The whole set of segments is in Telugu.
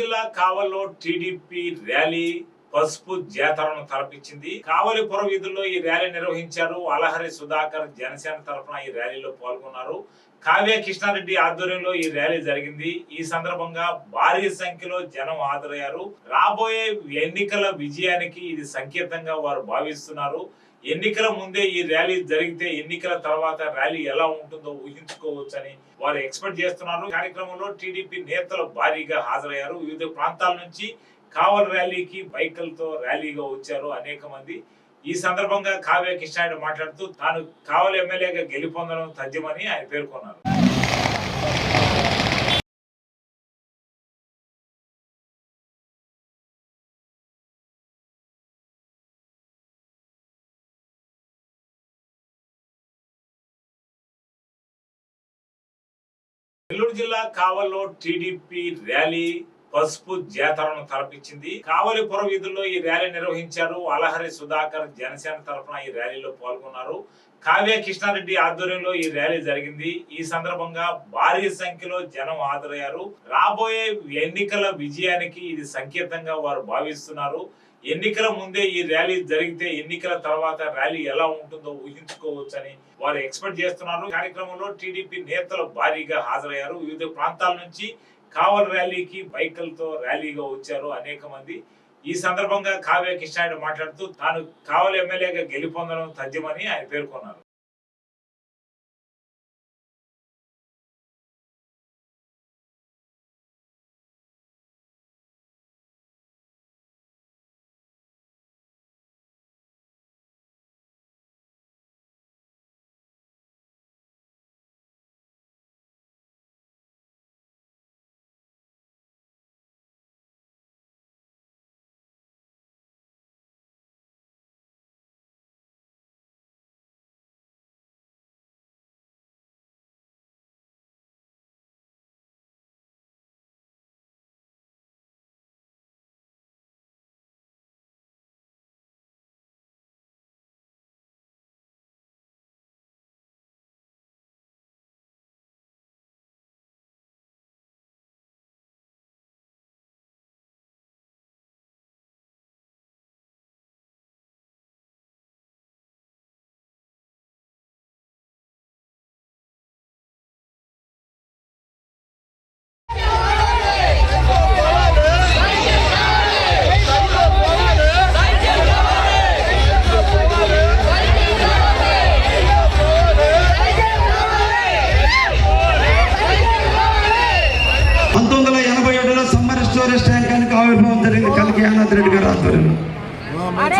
జిల్లా కావల్లో టీడీపీ ర్యాలీ పసుపు జాతరను తలపించింది. కావలి పుర వీధుల్లో ఈ ర్యాలీ నిర్వహించారు అలహరి సుధాకర్ జనసేన తరఫున ఈ ర్యాలీలో పాల్గొన్నారు. కావ్య కృష్ణారెడ్డి ఆధ్వర్యంలో ఈ ర్యాలీ జరిగింది. ఈ సందర్భంగా భారీ సంఖ్యలో జనం హాజరయ్యారు. రాబోయే ఎన్నికల విజయానికి ఇది సంకేతంగా వారు భావిస్తున్నారు. ఎన్నికల ముందే ఈ ర్యాలీ జరిగితే ఎన్నికల తర్వాత ర్యాలీ ఎలా ఉంటుందో ఊహించుకోవచ్చని వారు ఎక్స్పెక్ట్ చేస్తున్నారు. కార్యక్రమంలో టీడీపీ నేతలు భారీగా హాజరయ్యారు. వివిధ ప్రాంతాల నుంచి కావల్ ర్యాలీకి బైకులతో ర్యాలీగా వచ్చారు అనేక మంది. ఈ సందర్భంగా కావ్య కృష్ణాయుడు మాట్లాడుతూ తాను కావల్ ఎమ్మెల్యేగా గెలుపొందడం తథ్యమని ఆయన పేర్కొన్నారు. నెల్లూరు జిల్లా కావల్లో టీడీపీ ర్యాలీ పసుపు జాతరను తలపించింది. కావలి పుర వీధుల్లో ఈ ర్యాలీ నిర్వహించారు అలహరి సుధాకర్ జనసేన తరఫున ఈ ర్యాలీలో పాల్గొన్నారు. కావ్య కృష్ణారెడ్డి ఆధ్వర్యంలో ఈ ర్యాలీ జరిగింది. ఈ సందర్భంగా భారీ సంఖ్యలో జనం హాజరయ్యారు. రాబోయే ఎన్నికల విజయానికి ఇది సంకేతంగా వారు భావిస్తున్నారు. ఎన్నికల ముందే ఈ ర్యాలీ జరిగితే ఎన్నికల తర్వాత ర్యాలీ ఎలా ఉంటుందో ఊహించుకోవచ్చని వారు ఎక్స్పెక్ట్ చేస్తున్నారు. కార్యక్రమంలో టీడీపీ నేతలు భారీగా హాజరయ్యారు. వివిధ ప్రాంతాల నుంచి కావల్ ర్యాలీకి బైకులతో ర్యాలీగా వచ్చారు అనేక మంది. ఈ సందర్భంగా కావ్య కృష్ణాయుడు మాట్లాడుతూ తాను కావల్ ఎమ్మెల్యేగా గెలుపొందడం తథ్యమని ఆయన పేర్కొన్నారు.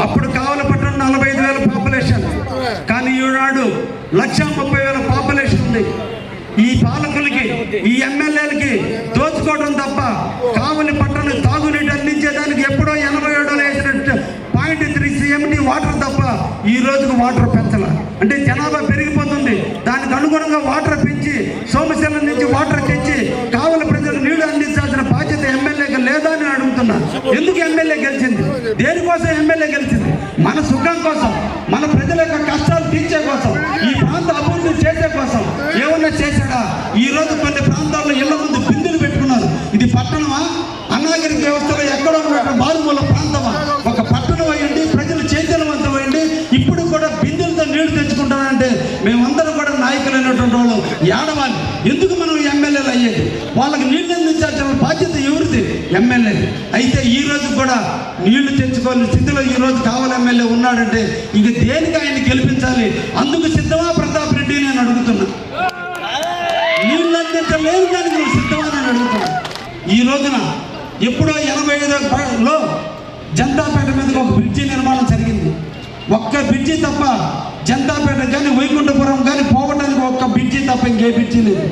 అప్పుడు కావల పట్టణం నలభై ఐదు వేల పాపులేషన్. కానీ ఈనాడు లక్ష ముప్పై వేల పాపులేషన్ ఉంది. ఈ పాలకులకి ఈ ఎమ్మెల్యేలకి దోచుకోవడం తప్ప కావలి పట్టణం తాగునీటి అందించేదానికి ఎప్పుడో ఎనభై ఏడులో వేసినట్టు పాయింట్ త్రీ సిఎండి వాటర్ తప్ప ఈ రోజుకు వాటర్ పెంచాల. అంటే జనాభా పెరిగిపోతుంది. దానికి అనుగుణంగా వాటర్ పెంచి అనాగరిక వ్యవస్థలో ఎక్కడ ఉన్న మారుమూల ప్రాంతమా? ఒక పట్టణం అయ్యండి ప్రజలు చైతన్యవంతమైంది ఇప్పుడు కూడా బిందెలతో నీళ్ళు తెచ్చుకుంటారంటే మేమందరం కూడా నాయకులైనటువంటి వాళ్ళు ఏడవాలి ఎందుకు మనం ఎమ్మెల్యేలు అయ్యేది? వాళ్ళకి నీళ్ళు అందించాల్సిన బాధ్యత ఎవరిది? ఎమ్మెల్యే. అయితే ఈ రోజు కూడా నీళ్ళు తెచ్చుకోని స్థితిలో ఈ రోజు కావాలి ఎమ్మెల్యే ఉన్నాడంటే ఇక దేనికి ఆయన గెలిపించాలి? అందుకు సిద్ధమా ప్రతాప్ రెడ్డి నేను అడుగుతున్నా. నీళ్ళు అందించలేదు దానికి సిద్ధమా నేను అడుగుతున్నా. ఈ రోజున ఎప్పుడో ఎనభై ఐదులో జనతాపేట మీదకి ఒక బ్రిడ్జి నిర్మాణం జరిగింది. ఒక్క బ్రిడ్జి తప్ప జనతాపేట కానీ వైకుంఠపురం కానీ పోవడానికి ఒక్క బ్రిడ్జి తప్ప ఇంకే బ్రిడ్జి లేదు.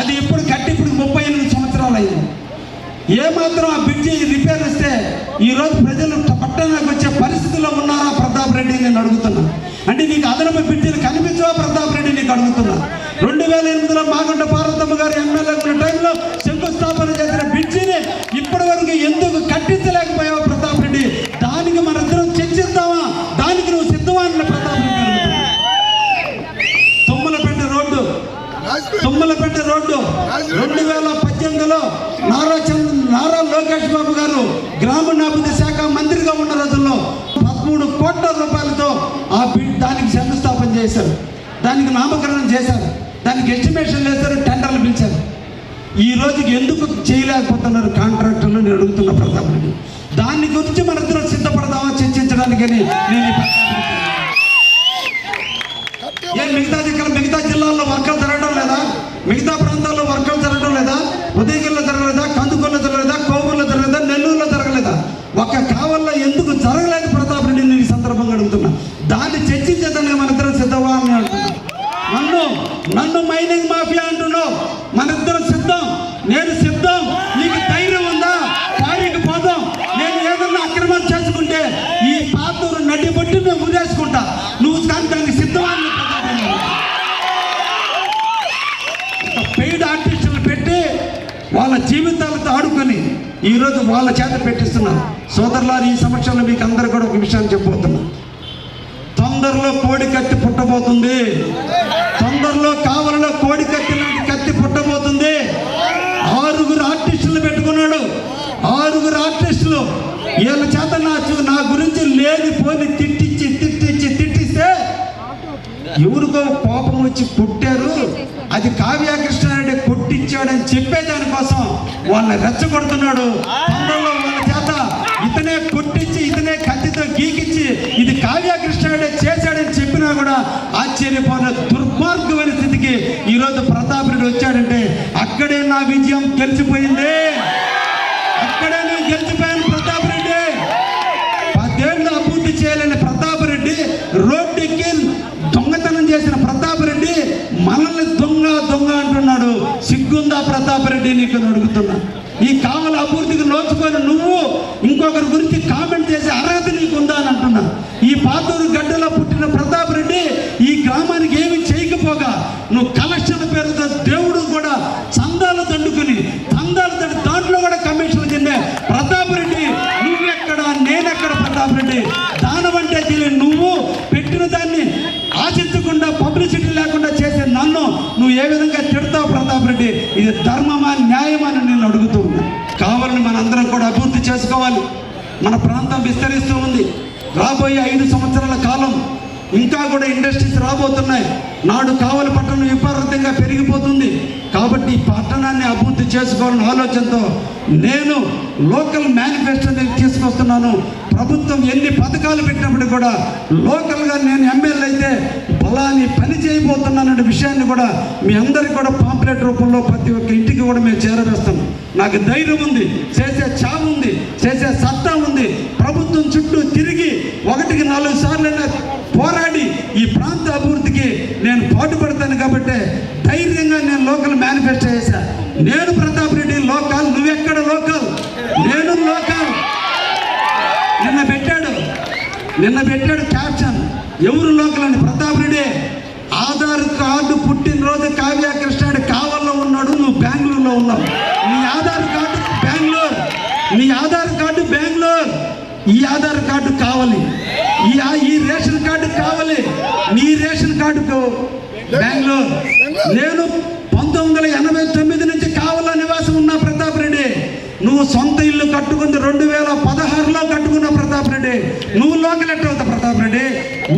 అది ఇప్పుడు కట్టి ఇప్పుడు ముప్పై ఎనిమిది సంవత్సరాలు అయింది. ఏమాత్రం ఆ బ్రిడ్జి రిపేర్ వస్తే ఈ రోజు ప్రజలు పట్టణానికి వచ్చే పరిస్థితిలో ఉన్నారా ప్రతాప్ రెడ్డి నేను అడుగుతున్నా. అంటే నీకు అదనపు బ్రిడ్జిలు కనిపించవా ప్రతాప్ రెడ్డి నీకు అడుగుతున్నా. రెండు వేల ఎనిమిదిలో మాగుంట పార్వతమ్మ గారు ఎమ్మెల్యే ఉన్న టైంలో రెండు వేల పద్దెనిమిదిలో నారా చంద్ర నారా లోకేష్ బాబు గారు గ్రామీణాభివృద్ధి శాఖ మంత్రిగా ఉన్న రోజుల్లో పదమూడు కోట్ల రూపాయలతో ఆ బిల్ దానికి శంకుస్థాపన చేశారు. దానికి నామకరణం చేశారు. దానికి ఎస్టిమేషన్ వేశారు టెండర్లు పిలిచారు. ఈ రోజుకి ఎందుకు చేయలేకపోతున్నారు కాంట్రాక్టర్లు? నేను అడుగుతున్న ప్రతాప్ రెడ్డి దాని గురించి మన ఇద్దరు సిద్ధపడదామా? చర్చించడానికని నేను ఈ ప్రస్తావన ఏ మిగతా దగ్గర మిగతా జిల్లాల్లో వర్కలు జరగడం లేదా మిగతా ప్రాంతాల్లో వర్కలు జరగడం లేదా ఉదయగిరిలో జరగలేదా కందుకూరులో జరగలేదా కోవూరులో జరగలేదా నెల్లూరులో జరగలేదా ఒక కావల్లో ఎందుకు జరగలేదు ప్రతాప్ రెడ్డి నేను ఈ సందర్భంగా అడుగుతున్నా దాన్ని చర్చించేదానికి మన ఇద్దరం సిద్ధమా అని అంటున్నా నన్ను మైనింగ్ మాఫియా అంటున్నావు. మనిద్దరం సిద్ధం నేను సిద్ధం నీకు ధైర్యం ఉందా? కారికి పోదాం. నేను ఏదన్నా అక్రమం చేసుకుంటే ఈ పాత్రను నడి మేము నేను ఉదేసుకుంటా నువ్వు కానీ దానికి సిద్ధమా? పెయిడ్ ఆర్టిస్టులు పెట్టి వాళ్ళ జీవితాలతో ఆడుకొని ఈరోజు వాళ్ళ చేత పెట్టిస్తున్నారు సోదరులారు ఈ సమక్షంలో మీకు అందరు కూడా ఒక విషయాన్ని చెప్పబోతున్నా. తొందరలో కోడి కత్తి పుట్టబోతుంది. తొందరలో కావలలో కోడి కత్తి లాంటి కత్తి పుట్టబోతుంది. ఆరుగురు ఆర్టిస్టులు పెట్టుకున్నాడు. ఆరుగురు ఆర్టిస్టులు వీళ్ళ చేత నా నా గురించి లేని పోని తిట్టించి తిట్టించి తిట్టిస్తే ఎవరికో కోపం వచ్చి కుట్టారు అది కావ్యాకృష్ణారెడ్డి కొట్టించాడని చెప్పే దానికోసం వాళ్ళని రెచ్చగొడుతున్నాడు. తొందరలో వాళ్ళ చేత ఇతనే కొట్టించి ఇతనే కత్తితో గీకిచ్చి ఇది కావ్యాకృష్ణారెడ్డి చేశాడని చెప్పినా కూడా ఆశ్చర్యపోయిన దుర్మార్గమైన స్థితికి ఈరోజు ప్రతాప్ రెడ్డి వచ్చాడంటే అక్కడే నా విజయం గెలిచిపోయింది. అక్కడే నేను గెలిచిపోయాను ప్రతాప్ రెడ్డి పదేళ్ళు అభివృద్ధి చేయలేని ప్రతాప్ రెడ్డి రోడ్డెక్కి దొంగతనం చేసిన ప్రతాప్ రెడ్డి మనల్ని దొంగ దొంగ అంటున్నాడు. సిగ్గుందా ప్రతాప్ రెడ్డి నీకు అడుగుతున్నా. ఈ కావల అభివృద్ధికి నోచుకొని నువ్వు ఇంకొకరి గురించి కామెంట్ చేసే అర్హత నీకుందా అని అంటున్నా. ఈ పాతూరు గడ్డలో పుట్టిన ప్రతాప్ రెడ్డి ఈ గ్రామానికి ఏమి చేయకపోగా నువ్వు కలెక్షన్ పేరుతో దేవుడు కూడా చందాలు దండుకుని చందాలు దండు దాంట్లో కూడా కమిషన్లు తినే ప్రతాప్ రెడ్డి నువ్వెక్కడ నేనెక్కడ ప్రతాప్ రెడ్డి దానవంటే తెలియని నువ్వు పెట్టిన దాన్ని ఆశించకుండా పబ్లిసిటీ లేకుండా చేసే నన్ను నువ్వు ఏ విధంగా తిడతావు ప్రతాప్ రెడ్డి ఇది ధర్మమా న్యాయమా అని నేను అడుగుతూ ఉన్నాను కావాలని మనందరం కూడా అభివృద్ధి చేసుకోవాలి. మన ప్రాంతం విస్తరిస్తూ ఉంది. రాబోయే ఐదు సంవత్సరాల కాలం ఇంకా కూడా ఇండస్ట్రీస్ రాబోతున్నాయి. నాడు కావలి పట్టణం విపరీతంగా పెరిగిపోతుంది. కాబట్టి ఈ పట్టణాన్ని అభివృద్ధి చేసుకోవాలన్న ఆలోచనతో నేను లోకల్ మేనిఫెస్టో తీసుకొస్తున్నాను. ప్రభుత్వం ఎన్ని పథకాలు పెట్టినప్పుడు కూడా లోకల్గా నేను ఎమ్మెల్యే అయితే బలాన్ని పని చేయబోతున్నాననే విషయాన్ని కూడా మీ అందరికీ కూడా పాంప్లెట్ రూపంలో ప్రతి ఒక్క ఇంటికి కూడా మేము చేరవేస్తాం నాకు ధైర్యం ఉంది చేసే చావు ఉంది చేసే సత్తా ఉంది. ప్రభుత్వం చుట్టూ తిరిగి ఒకటికి నాలుగు సార్లు పోరాడి ఈ ప్రాంత అభివృద్ధికి నేను పాటుపడతాను కాబట్టి ధైర్యంగా నేను లోకల్ మేనిఫెస్టో చేశా నేను ప్రతాప్ రెడ్డి లోకల్ నువ్వెక్కడ లోకల్? నేను లోకల్. నిన్న పెట్టాడు. నిన్న పెట్టాడు క్యాప్షన్ ఎవరు లోకల్ అని ప్రతాప్ రెడ్డి ఆధార్ కార్డు పుట్టినరోజు కావ్య కృష్ణాడు కావల్లో ఉన్నాడు నువ్వు బెంగళూరులో ఉన్నావు. నీ ఆధార్ కార్డు బెంగళూరు. నీ ఆధార్ కార్డు బెంగళూరు. ఈ ఆధార్ కార్డు కావాలి. ఈ ఈ రేషన్ కార్డు కావాలి. నీ రేషన్ కార్డుకు బెంగళూరు. నేను పంతొమ్మిది వందల ఎనభై తొమ్మిది నుంచి కావల నివాసం ఉన్న ప్రతి నువ్వు సొంత ఇల్లు కట్టుకుంది రెండు వేల పదహారులో కట్టుకున్న ప్రతాప్ రెడ్డి. నువ్వు లోకల్ ఎట్ట అవుతావు ప్రతాప్ రెడ్డి?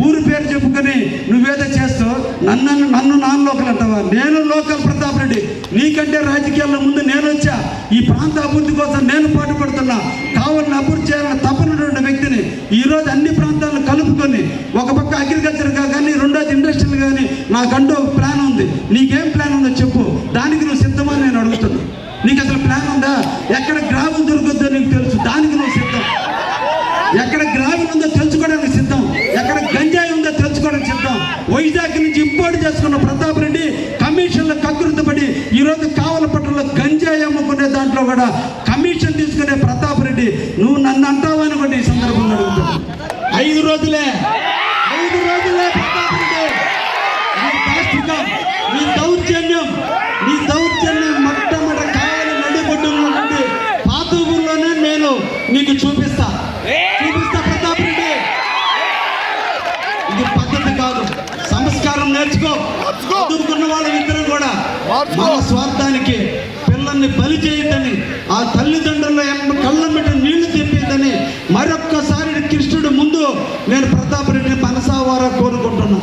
ఊరు పేరు చెప్పుకొని నువ్వేదో చేస్తూ నన్ను నన్ను నాన్న లోకల్ అంటావా? నేను లోకల్ ప్రతాప్ రెడ్డి. నీకంటే రాజకీయాల్లో ముందు నేను వచ్చా. ఈ ప్రాంత అభివృద్ధి కోసం నేను పాటుపడుతున్నా కావాలని అభివృద్ధి చేయాలని తప్పనటువంటి వ్యక్తిని ఈరోజు అన్ని ప్రాంతాలను కలుపుకొని ఒక పక్క అగ్రికల్చర్ కానీ రెండోది ఇండస్ట్రియల్ కానీ నాకంటూ ప్లాన్ ఉంది. నీకేం ప్లాన్ ఉందో చెప్పు. దానికి నువ్వు సిద్ధమని నేను అడుగుతాను నీకు అసలు ప్లాన్ ఉందా? ఎక్కడ గ్రామం దొరుకుతుందో నీకు తెలుసు. దానికి నువ్వు సిద్ధం. ఎక్కడ గ్రామం ఉందో తెలుసుకోవడానికి సిద్ధం. ఎక్కడ గంజాయి ఉందో తెలుసుకోవడానికి సిద్ధం. వైజాగ్ నుంచి ఇంపోర్ట్ చేసుకున్న ప్రతాప్ రెడ్డి కమిషన్లో కకృతపడి ఈరోజు కావల పట్టణంలో గంజాయి అమ్ముకునే దాంట్లో కూడా కమిషన్ తీసుకునే ప్రతాప్ రెడ్డి. నువ్వు నన్ను అంటావని కూడా ఈ సందర్భంగా అడుగుతున్నా ఐదు రోజులే. మన స్వార్థానికి పిల్లల్ని బలి చేయొద్దని ఆ తల్లిదండ్రుల మీద నీళ్ళు తెప్పేదని మరొక్కసారి కృష్ణుడు ముందు నేను ప్రతాప్ రెడ్డిని మనసావారా కోరుకుంటున్నాను.